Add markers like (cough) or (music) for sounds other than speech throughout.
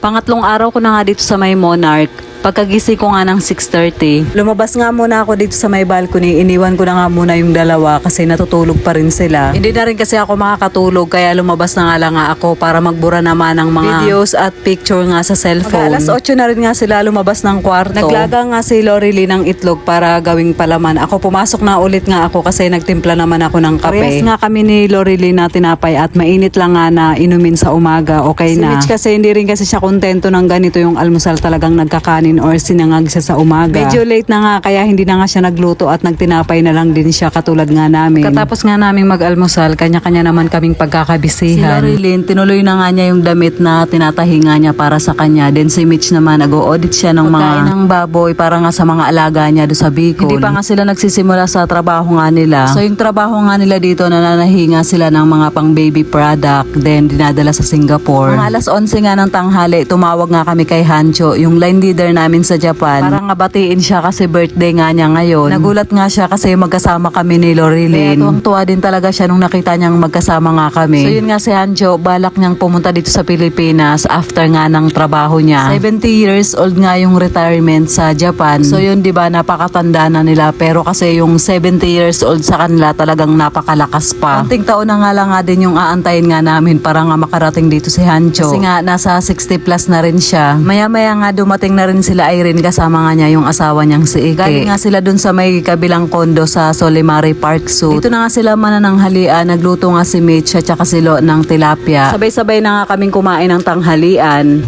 Pangatlong araw ko na nga dito sa may Monarch. Pagkagising ko nga ng 6.30, lumabas nga muna ako dito sa may balcony. Iniwan ko na nga muna yung dalawa kasi natutulog pa rin sila. Hindi na rin kasi ako makakatulog kaya lumabas na nga lang nga ako para magbura naman ng mga videos at picture nga sa cellphone. alas 8 na rin nga sila lumabas ng kwarto. Naglaga nga si Lorely ng itlog para gawing palaman. Ako pumasok na ulit nga ako kasi nagtimpla naman ako ng kape. Parehas nga kami ni Lorely na tinapay at mainit lang nga na inumin sa umaga. Okay Si na. Mitch kasi hindi rin kasi siya kontento ng ganito yung almusal talagang nagkakanin or sinangag siya sa umaga. Medyo late na nga kaya hindi na nga siya nagluto at nagtinapay na lang din siya katulad nga namin. Katapos nga naming mag-almusal, kanya-kanya naman kaming pagkakabisihan. Si Lorilyn, tinuloy na nga niya yung damit na tinatahi nga niya para sa kanya. Then si Mitch naman, nag-audit siya ng mga ng baboy para nga sa mga alaga niya do sa Bicol. Hindi pa nga sila nagsisimula sa trabaho nga nila. So yung trabaho nga nila dito, nananahi nga sila ng mga pang baby product, then dinadala sa Singapore. Mga alas 11 nga ng tanghali, tumawag nga kami kay Hancho, yung line leader namin sa Japan. Para nga batiin siya kasi birthday nga niya ngayon. Nagulat nga siya kasi magkasama kami ni Lorilyn. Kaya tuwang-tuwa din talaga siya nung nakita niyang magkasama nga kami. So yun nga si Hancho, balak niyang pumunta dito sa Pilipinas after nga ng trabaho niya. 70 years old nga yung retirement sa Japan. So yun 'di ba napakatanda na nila pero kasi yung 70 years old sa kanila talagang napakalakas pa. Anting taon na nga lang nga din yung aantayin nga namin para nga makarating dito si Hancho. Kasi nga nasa 60 plus na rin siya. Maya-maya nga dumating na rin sila Irene kasama nga niya yung asawa niyang si Ike. Galing nga sila dun sa may kabilang kondo sa Solimare Park Zoo. Dito na nga sila manananghalian. Nagluto nga si Mitch at saka si Lo ng tilapia. Sabay-sabay na nga kaming kumain ng tanghalian.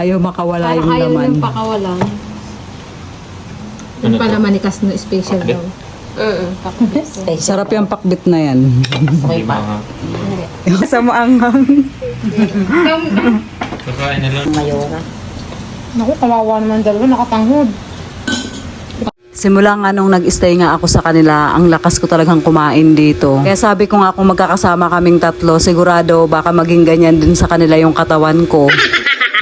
Ayaw makawala yung ayaw laman. ng pakawalan. Yung pala manikas no special daw. (laughs) Sarap yung pakbit na yan. Hindi (laughs) ba nga? Yung sa maanghang. Kakain na lang. Naku, kawawa naman dalawa, nakatanghod. Simula nga nung nag-stay nga ako sa kanila, ang lakas ko talagang kumain dito. Kaya sabi ko nga kung magkakasama kaming tatlo, sigurado baka maging ganyan din sa kanila yung katawan ko.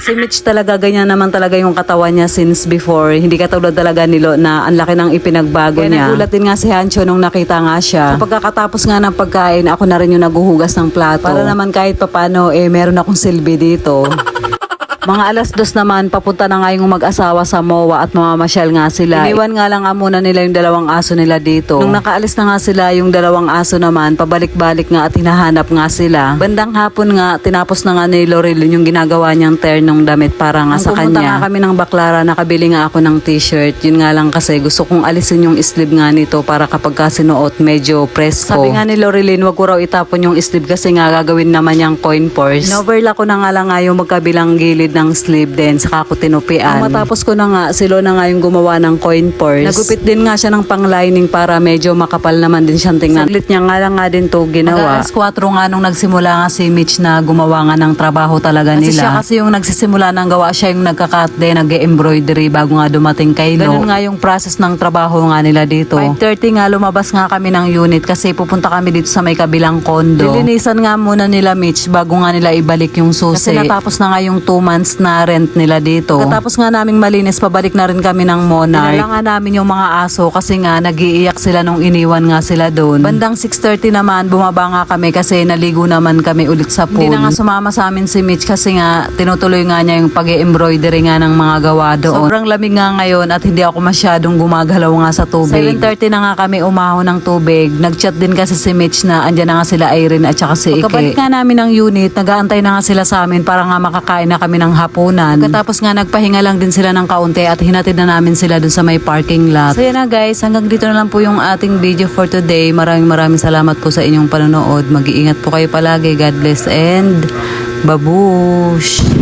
Si Mitch talaga ganyan naman talaga yung katawan niya since before. Hindi katulad talaga nilo na ang laki ng ipinagbago Kaya niya. nagulat din nga si Hancho nung nakita nga siya. Sa pagkakatapos nga ng pagkain, ako na rin yung naguhugas ng plato. Para naman kahit papano, eh meron akong silbi dito. (laughs) Mga alas dos naman, papunta na nga yung mag-asawa sa MOA at mamamasyal nga sila. Iniwan nga lang nga muna nila yung dalawang aso nila dito. Nung nakaalis na nga sila, yung dalawang aso naman, pabalik-balik nga at hinahanap nga sila. Bandang hapon nga, tinapos na nga ni Laurel yung ginagawa niyang ternong damit para nga Nung sa kanya. nga kami ng baklara, nakabili nga ako ng t-shirt. Yun nga lang kasi gusto kong alisin yung sleeve nga nito para kapag ka sinuot, medyo presko. Sabi nga ni Loreline, wag ko raw itapon yung sleeve kasi nga gagawin naman yung coin purse. Inoverlock ko na nga lang nga yung magkabilang gilid ng sleeve din, saka ko tinupian. Ang matapos ko na nga, silo na nga yung gumawa ng coin purse. Nagupit din nga siya ng pang-lining para medyo makapal naman din siyang tingnan. Saglit niya nga lang nga din to ginawa. Alas 4 nga nung nagsimula nga si Mitch na gumawa nga ng trabaho talaga Kasi nila. siya kasi yung nagsisimula ng gawa, siya yung nagka-cut din, nag-embroidery bago nga dumating kay Lo. Ganun nga yung process ng trabaho nga nila dito. 5.30 nga lumabas nga kami ng unit kasi pupunta kami dito sa may kabilang kondo. Dilinisan nga muna nila Mitch bago nga nila ibalik yung susi. Kasi natapos na nga yung 2 months na rent nila dito. Katapos nga naming malinis, pabalik na rin kami ng Monarch. Dinala nga namin yung mga aso kasi nga nagiiyak sila nung iniwan nga sila doon. Bandang 6.30 naman, bumaba nga kami kasi naligo naman kami ulit sa pool. Hindi na nga sumama sa amin si Mitch kasi nga tinutuloy nga niya yung pag-embroidery nga ng mga gawa doon. Sobrang lamig nga ngayon at hindi ako masyadong gumagalaw nga sa tubig. 7.30 na nga kami umahon ng tubig. Nagchat din kasi si Mitch na andyan na nga sila Irene at saka si Ike. Pagkabalik nga namin ng unit, nag-aantay na nga sila sa amin para nga makakain na kami ng hapunan. Katapos nga nagpahinga lang din sila ng kaunti at hinatid na namin sila dun sa may parking lot. So yan na guys, hanggang dito na lang po yung ating video for today. Maraming maraming salamat po sa inyong panonood. Mag-iingat po kayo palagi. God bless and babush!